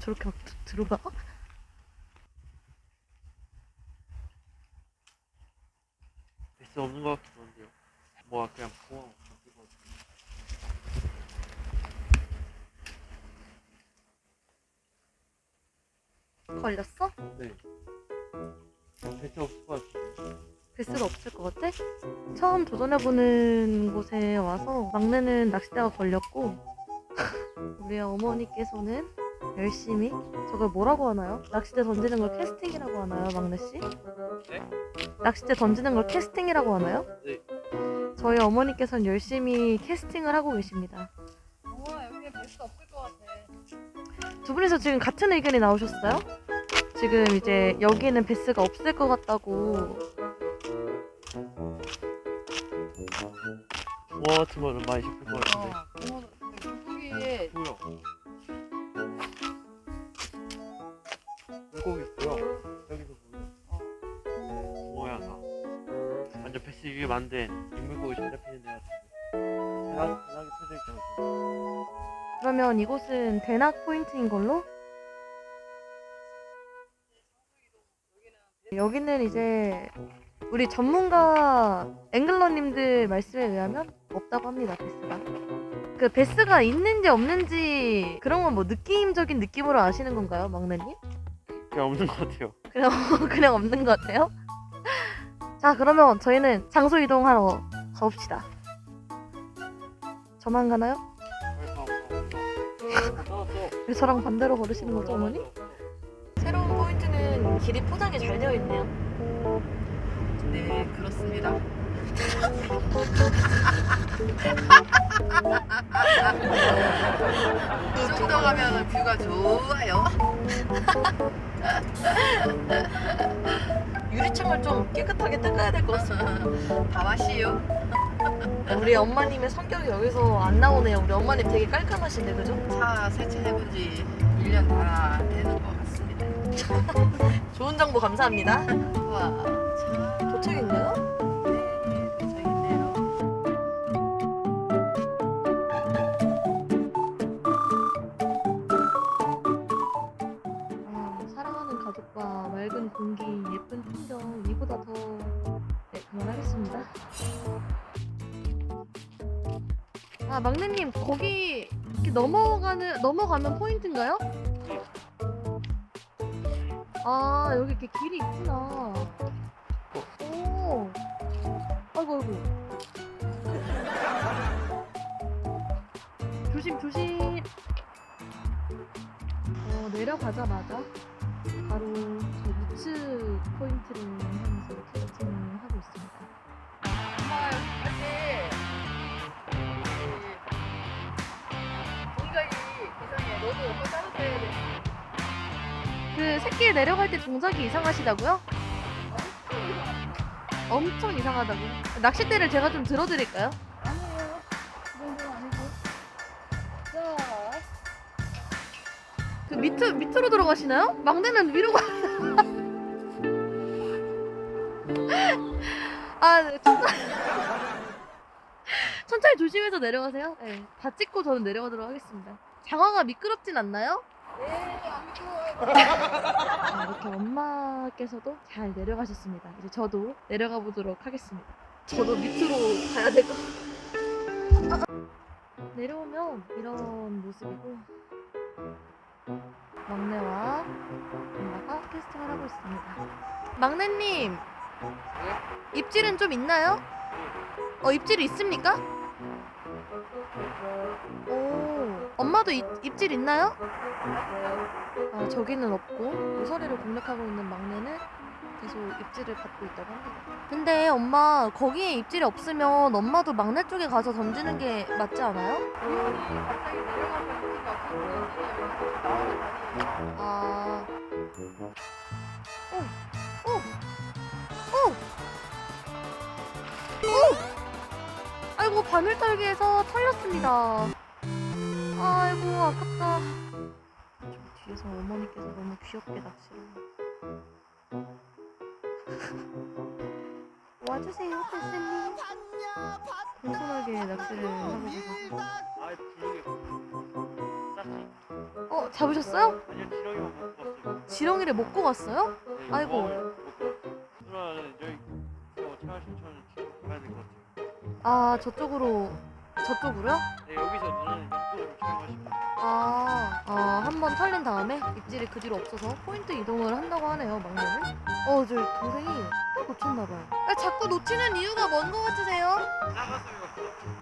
저렇게 막 드- 들어가? 베스 없는 것 같기도 한데요. 뭐 그냥 이거 걸렸어? 네. 베스 없을 것 같은데. 베스가 없을 것 같아? 처음 도전해보는 곳에 와서 막내는 낚싯대가 걸렸고 우리 어머니께서는 열심히 저걸 뭐라고 하나요? 낚싯대 던지는 걸 캐스팅이라고 하나요, 막내 씨? 네? 낚싯대 던지는 걸 캐스팅이라고 하나요? 네. 저희 어머니께서는 열심히 캐스팅을 하고 계십니다. 우와 여기에 베스트 없을 것 같아. 두 분이서 지금 같은 의견이 나오셨어요? 지금 이제 여기는 베스가 없을 것 같다고 같은 거는 많이 싶을 것 같은 만든 인물고기 잘 잡히는 데 같은데. 대낮에 펴져 있잖아. 지금. 그러면 이곳은 대낙 포인트인 걸로? 여기는 이제 우리 전문가 앵글러님들 말씀에 의하면 없다고 합니다 베스가 그 베스가 있는지 없는지 그런 건 뭐 느낌적인 느낌으로 아시는 건가요 막내님? 그냥 없는 것 같아요. 그냥 그냥 없는 것 같아요? 자 그러면 저희는 장소 이동하러 가봅시다 저만 가나요? 왜 저랑 반대로 걸으시는 거죠 어머니? 새로운 포인트는 길이 포장이 잘 되어 있네요. 네 그렇습니다. 이 정도 가면 뷰가 좋아요. 유리창을 좀 깨끗하게 닦아야 될 것 같습니다. 다 마시요. 우리 엄마님의 성격이 여기서 안 나오네요. 우리 어머님 되게 깔끔하신데 그죠? 차 세차해본 지 1년 다 되는 것 같습니다. 좋은 정보 감사합니다. 차 도착인가요? 도착했네 아 막내님 거기 이렇게 넘어가는 넘어가면 포인트인가요? 아 여기 이렇게 길이 있구나. 오. 아이고 아이고. 조심 조심. 어 내려가자마자 바로 저 우측 포인트를 너도 옆에 따라서 해야 돼. 그 새끼 내려갈 때 동작이 이상하시다고요? 엄청 이상하다고요? 낚싯대를 제가 좀 들어드릴까요? 그 밑으, 밑으로 들어가시나요? 막내는 위로 가. 아, 네, 천천히. 천천히 조심해서 내려가세요. 네, 다 찍고 저는 내려가도록 하겠습니다. 장화가 미끄럽진 않나요? 네, 안 미끄러워요. 아, 이렇게 엄마께서도 잘 내려가셨습니다. 이제 저도 내려가 보도록 하겠습니다. 저도 밑으로 가야 될 것 같아요. 내려오면 이런 모습이고 막내와 엄마가 캐스팅을 하고 있습니다. 막내님 입질은 좀 있나요? 어 입질이 있습니까? 엄마도 입, 입질 있나요? 아, 저기는 없고 모서리를 공략하고 있는 막내는 계속 입질을 받고 있다고 합니다. 근데 엄마 거기에 입질이 없으면 엄마도 막내 쪽에 가서 던지는 게 맞지 않아요? 아, 오, 오, 오, 오. 아이고 바늘 떨기에서 털렸습니다. 아이고 아깝다. 저 뒤에서 어머니께서 너무 귀엽게 낚시를. 와주세요, 패스님. 공손하게 낚시를 하고 계셔서. 아. 어, 어 잡으셨어요? 아니요 지렁이만 먹고 갔어요. 지렁이를 먹고 갔어요? 네, 아이고. 여기 어, 생활 신청을 지금 가야 될 것 같아요. 아 저쪽으로 저쪽으로요? 네, 여기서 누나는 이쪽으로 촬영하시면 아, 아, 한 번 털린 다음에 입질이 그 뒤로 없어서 포인트 이동을 한다고 하네요, 막내는. 어, 저 동생이 또 놓쳤나봐요. 아, 자꾸 놓치는 이유가 뭔거 같으세요? 나갔어요.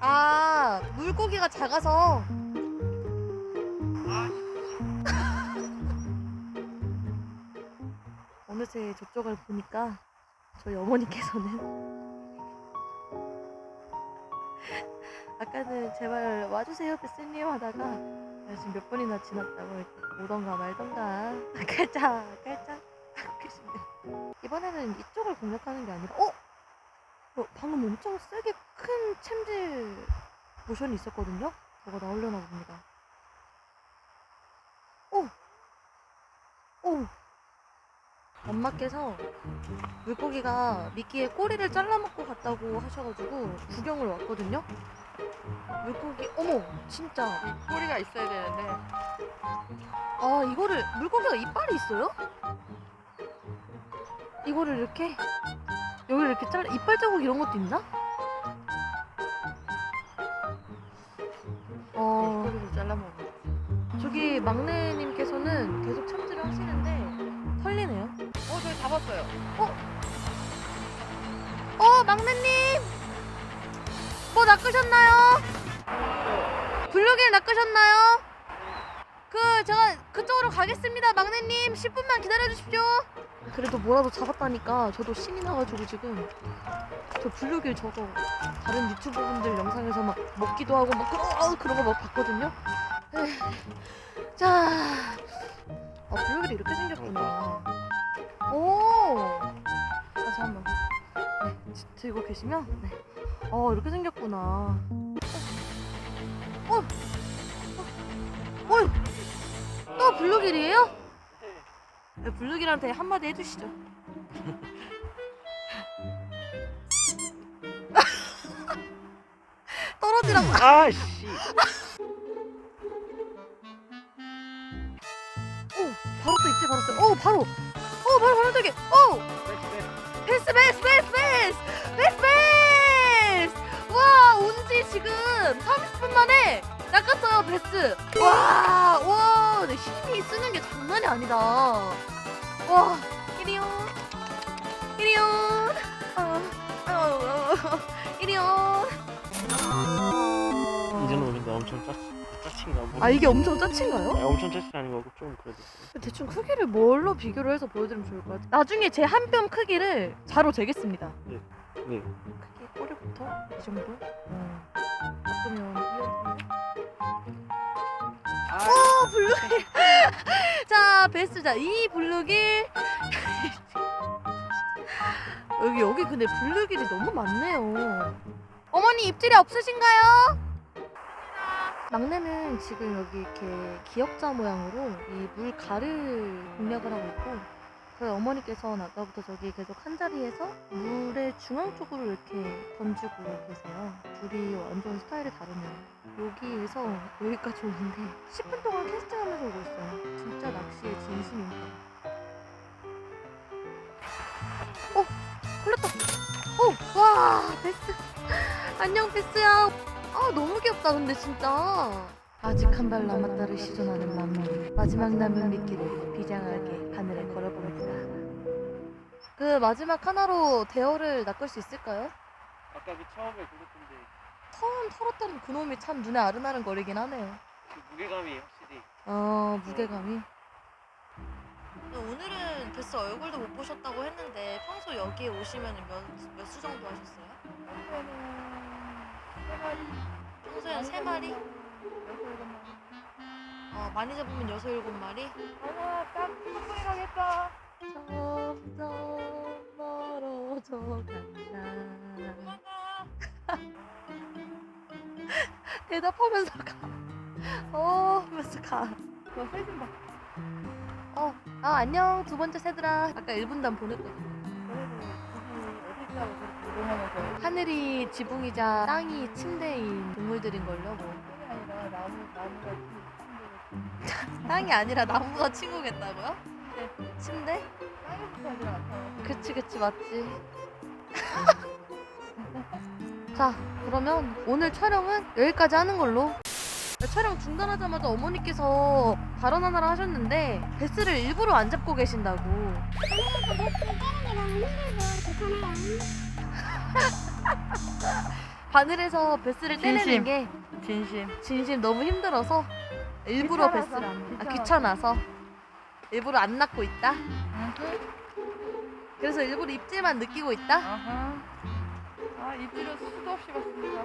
아, 물고기가 작아서. 아, 어느새 저쪽을 보니까 저희 어머니께서는 아까는 제발 와주세요, 베스님 하다가 아, 지금 몇 번이나 지났다고 오던가 말던가 깔짝 깔짝 하고 계신데 이번에는 이쪽을 공략하는 게 아니라 어? 어 방금 엄청 세게 큰 챔질 모션이 있었거든요? 뭐가 나오려나 봅니다 오! 오! 엄마께서 물고기가 미끼에 꼬리를 잘라먹고 갔다고 하셔가지고 구경을 왔거든요 물고기 어머 진짜 꼬리가 있어야 되는데 아 이거를 물고기가 이빨이 있어요? 이거를 이렇게 여기를 이렇게 잘라 이빨 자국 이런 것도 있나? 어 꼬리를 잘라 먹어. 저기 막내님께서는 계속 참지를 하시는데 털리네요. 어 저기 잡았어요. 어 막내님 뭐 낚으셨나요? 블루길 낚으셨나요? 그 제가 그쪽으로 가겠습니다 막내님 10분만 기다려 주십시오 그래도 뭐라도 잡았다니까 저도 신이 나가지고 지금 저 블루길 저거 다른 유튜버 분들 영상에서 막 먹기도 하고 막 그런, 어, 그런 거 막 봤거든요 에휴, 자 아, 블루길이 이렇게 생겼구나 오 다시 한번 네, 지- 들고 계시면 네. 어 이렇게 생겼구나. 어, 어, 어, 어, 또 블루길이에요? 네, 블루길한테 한마디 해주시죠. 떨어지라고. 아씨. 오, 바로 또 입질 받았어요. 오, 바로. 오, 바로 바로 되게. 오, 패스 패스 패스 패스 패스 패스 와 온지 지금 30분 만에 낚았어요 패스 와 와 내 힘이 쓰는 게 장난이 아니다. 와 이리온 이리온 아, 아, 아, 이리온 이제는 오는데 엄청 짜 짜친가 뭐. 아 이게 엄청 짜친가요? 아니, 엄청 짜친 아닌 거고 좀 그래도. 대충 크기를 뭘로 비교를 해서 보여드리면 좋을 것 같아요. 나중에 제 한 뼘 크기를 자로 재겠습니다. 네. 크기 꼬리부터 이 정도? 어. 닦으면 이어지네. 아, 어, 블루길. 자, 베스트 자. 이 블루길. 여기, 여기 근데 블루길이 너무 많네요. 어머니 입질이 없으신가요? 막내는 지금 여기 이렇게 기역자 모양으로 이 물 가를 공략을 하고 있고 저희 어머니께서는 아까부터 저기 계속 한 자리에서 물의 중앙 쪽으로 이렇게 던지고 계세요. 둘이 완전 스타일이 다르네요. 여기에서 여기까지 오는데 10분 동안 캐스팅하면서 오고 있어요. 진짜 낚시의 진심입니다. 어, 걸렸다. 어, 와, 베스. 안녕, 베스야. 아, 너무 귀엽다, 근데 진짜. 아직 한 발 남았다를 시전하는 막내. 마지막 남은 미끼를 비장하게 하늘에 걸어봅니다. 그 마지막 하나로 대어를 낚을 수 있을까요? 아까 그 처음에 그랬던데 처음 털었던 그놈이 참 눈에 아른아른 거리긴 하네요. 그 무게감이 확실히. 어 무게감이 오늘은 베스 얼굴도 못 보셨다고 했는데 평소 여기에 오시면 몇수 정도 하셨어요? 평소엔 세 마리? 어 많이 잡으면 여섯 일곱 마리? 아딱 한번에 가겠다. 점점 멀어져 간다 대답하면서 가. 어 하면서 가. 저 세진 봐. 어, 아 안녕 두 번째 새들아. 아까 1분단 보냈거든. 그래도 굳이 어디가고 그렇게 이동하면서 하늘이 지붕이자 땅이 침대인 동물들인 걸요. 뭐. 그게 아니라 나무 나무가 땅이 아니라 나무가 친구겠다고요? 침대? 땅에서 살지 않아요. 그치 그치 맞지 자 그러면 오늘 촬영은 여기까지 하는 걸로 촬영 중단하자마자 어머니께서 발언 하나를 하셨는데 베스를 일부러 안 잡고 계신다고 바늘에서 베스를 떼내는. 게 진심. 진심 너무 힘들어서 일부러 귀찮아서. 베스를 안 아, 귀찮아서. 일부러 안 낳고 있다 그래서 일부러 입질만 느끼고 있다 아하. 아 입질은 수도 없이 봤습니다.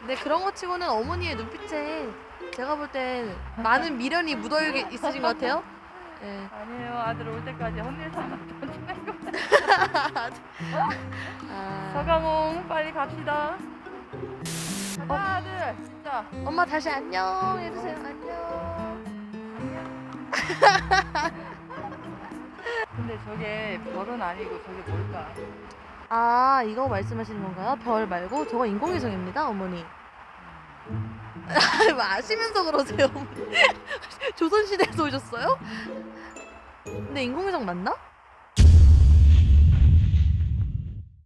근데 그런 거 치고는 어머니의 눈빛에 제가 볼 땐 많은 미련이 묻어 있으신 것 같아요. 예. 아니에요 아들 올 때까지 혼낼 사람 더 지낼 거. 아, 서강홍 빨리 갑시다. 가자 아들. 자. 엄마 다시 안녕 해주세요. 안녕. 근데 저게 별은 아니고 저게 뭘까? 아 이거 말씀하시는 건가요? 별 말고 저거 인공위성입니다, 어머니. 뭐 아시면서 그러세요. 어머니. 조선시대에서 오셨어요? 근데 인공위성 맞나?